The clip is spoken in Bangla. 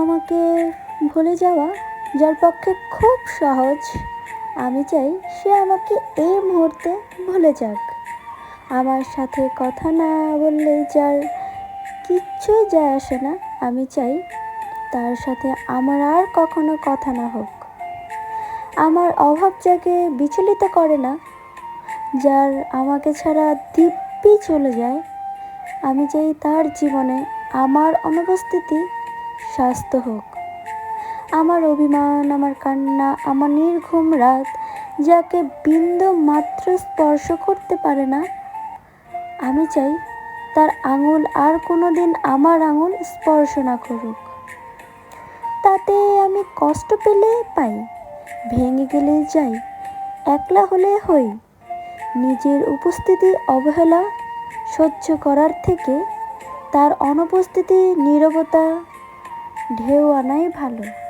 আমাকে ভুলে যাওয়া যার পক্ষে খুব সহজ। আমি চাই সে আমাকে এই মুহূর্তে ভুলে যাক। আমার সাথে কথা না বললে যার কিচ্ছুই যায় আসে না। আমি চাই তার সাথে আমার আর কখনো কথা না হোক। আমার অভাব যাকে বিচলিত করে না। যার আমাকে ছাড়া দিব্যি চলে যায়। আমি চাই তার জীবনে আমার অনুপস্থিতি স্বাস্থ্য হোক। আমার অভিমান, আমার কান্না, আমার নির্ঘুম রাত যাকে বিন্দু মাত্র স্পর্শ করতে পারে না, আমি চাই তার আঙুল আর কোনো দিন আমার আঙুল স্পর্শ না করুক। তাতে আমি কষ্ট পেলে পাই, ভেঙে গেলে যাই, একলা হলে হই। নিজের উপস্থিতি অবহেলা সহ্য করার থেকে তার অনুপস্থিতি, নীরবতা ঢেউ আনাই ভালো।